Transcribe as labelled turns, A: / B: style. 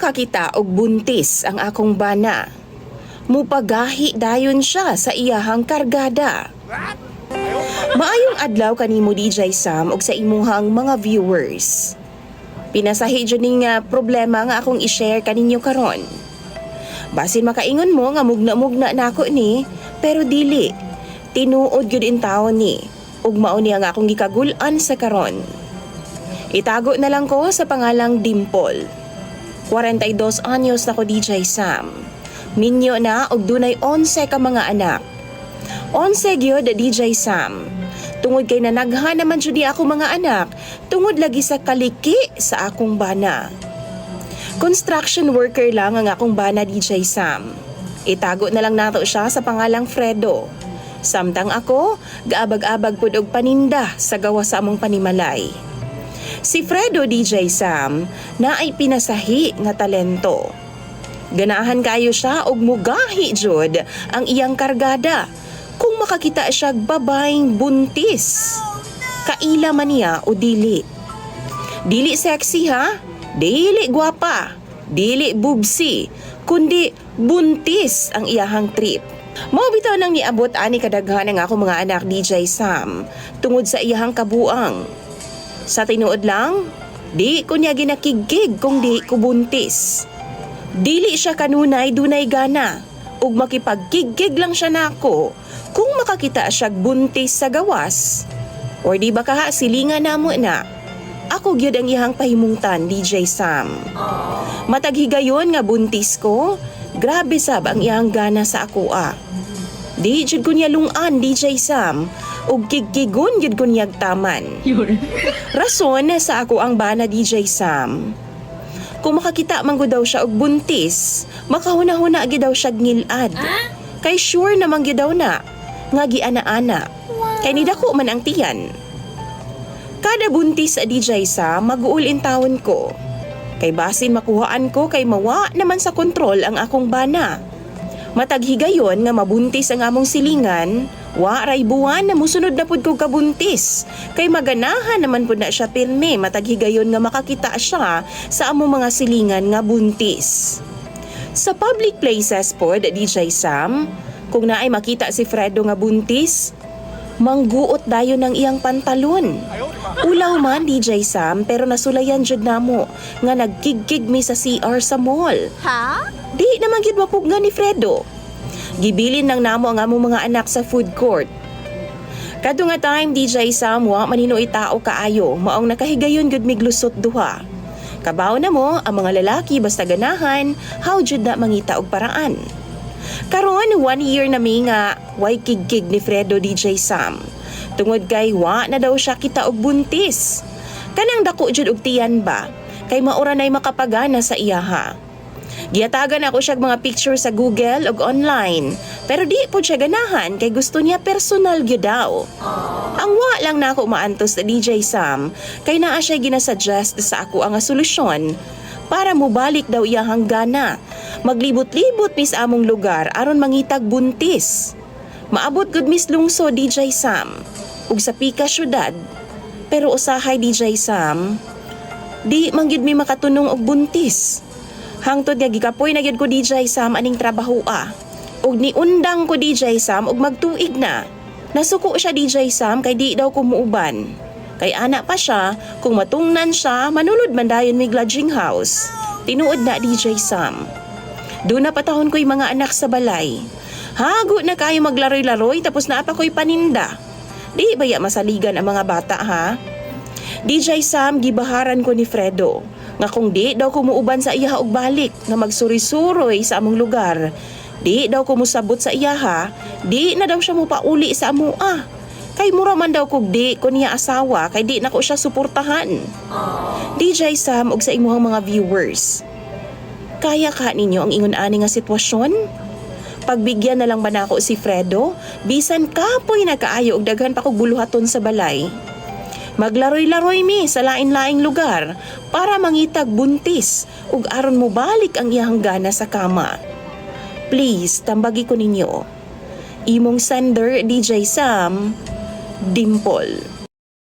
A: makakita og buntis ang akong bana, mupagahi dayon siya sa iyahang kargada. Maayong adlaw kanimo DJ Sam ug sa imuhang mga viewers. Pinasahi jud ning problema nga akong i-share kaninyo karon. Basin makaingon mo nga mugna-mugna nako ni, pero dili. Tinuod gyud in taon ni. Ug mao ni ang akong gikagul-an sa karon. Itago na lang ko sa pangalang Dimple. 42 anyos na ko DJ Sam. Minyo na og dunay 11 ka mga anak. 11 gyud DJ Sam. Tungod kay nanaghan naman jud ako mga anak, tungod lagi sa kaliki sa akong bana. Construction worker lang ang akong bana DJ Sam. Itago na lang nato siya sa pangalang Fredo. Samtang ako, gaabag-abag pud og paninda sa gawa sa among panimalay. Si Fredo DJ Sam na ay pinasahi nga talento. Ganahan kayo siya og mugahi jud ang iyang kargada kung makakita siya babaeng buntis. Kaila man niya o dili. Dili sexy ha? Dili gwapa. Dili bubsi. Kundi buntis ang iyahang trip. Mao bitaw nang niabot ani kadaghan ang ako mga anak DJ Sam tungod sa iyahang kabuang. Sa tinuod lang, di ko niya ginakigig kung di ko buntis. Dili siya kanunay dunay gana ug makipagkigig lang siya nako kung makakita siya buntis sa gawas. Or di ba kaha silingan namo na? Ako gyud ang iyang pahimungtan DJ Sam. Mataghigayon nga buntis ko, grabe sab ang iyang gana sa ako ah. Di jud ko niya lungan DJ Sam ug kigkigon jud ko niyag taman. Rason sa ako ang bana DJ Sam. Kung makakita man daw siya og buntis, makahuna-huna gyud daw siya ngilad. Kay sure naman gyud daw na nga giana-ana. Kay nidako man ang tiyan. Kada buntis sa DJ Sam mag-uulin tawon ko. Kay basin makuhaan ko kay mawa naman sa kontrol ang akong bana. Mataghigayon nga mabuntis ang among silingan, wa ray buwan na musunod na pud ko kabuntis. Kay maganahan naman pud na siya pirme mataghigayon nga makakita siya sa among mga silingan nga buntis. Sa public places pod DJ Sam, kung naay makita si Fredo nga buntis, mangguot dayon ng iyang pantalon. Ulaw man DJ Sam pero nasulayan jud namo nga nagkigkig mi sa CR sa mall.
B: Ha?
A: Di naman gid mapugna ni Fredo. Gibilin nang namo ang among mga anak sa food court. Kadto nga time DJ Sam wa maninoy tao kaayo, maong nakahigayon gud miglusot duha. Kabaw na mo ang mga lalaki basta ganahan, how jud na mangita og paraan. Karon one year na mi nga way kigkig ni Fredo DJ Sam. Tungod kay wa na daw siya kita og buntis. Kanang dako jud og tiyan ba? Kay maura nay makapagana sa iyaha. Giatagan ako siya mga picture sa Google ug online. Pero di po siya ganahan kay gusto niya personal gyud daw. Ang wa lang na ako maantos na DJ Sam kay naa siya ginasuggest sa ako ang solusyon para mubalik daw iyahang gana. Maglibot-libot mis among lugar aron mangitag buntis. Maabot gud mis lungso DJ Sam ug sa pika syudad. Pero usahay DJ Sam, di mangyud mi makatunong og buntis. Hangtod nga gikapoy na gyud ko DJ Sam aning trabaho ah. Ug niundang ko DJ Sam ug magtuig na. Nasuko siya DJ Sam kay di daw ko muuban. Kay anak pa siya, kung matungnan siya, manulod man dayon mig lodging house. Tinuod na DJ Sam. Doon na patahon ko'y mga anak sa balay. Hago na kayo maglaroy-laroy tapos na pa ko'y paninda. Di baya masaligan ang mga bata ha? DJ Sam gibaharan ko ni Fredo nga kung di daw kumuuban sa iyaha og balik nga magsuri-suroy sa among lugar. Di daw kumusabot sa iyaha, di na daw siya mupauli sa amua. Kay mura man daw kog di ko niya asawa kay di na ko siya suportahan. DJ Sam og sa imuhang mga viewers. Kaya ka ninyo ang ingon ani nga sitwasyon? Pagbigyan na lang ba nako si Fredo? Bisan kapoy na kaayo og daghan pa kog buluhaton sa balay. Maglaroy-laroy mi sa lain-laing lugar para mangitag buntis ug aron mo balik ang iyang gana sa kama. Please, tambagi ko ninyo. Imong sender DJ Sam, Dimple.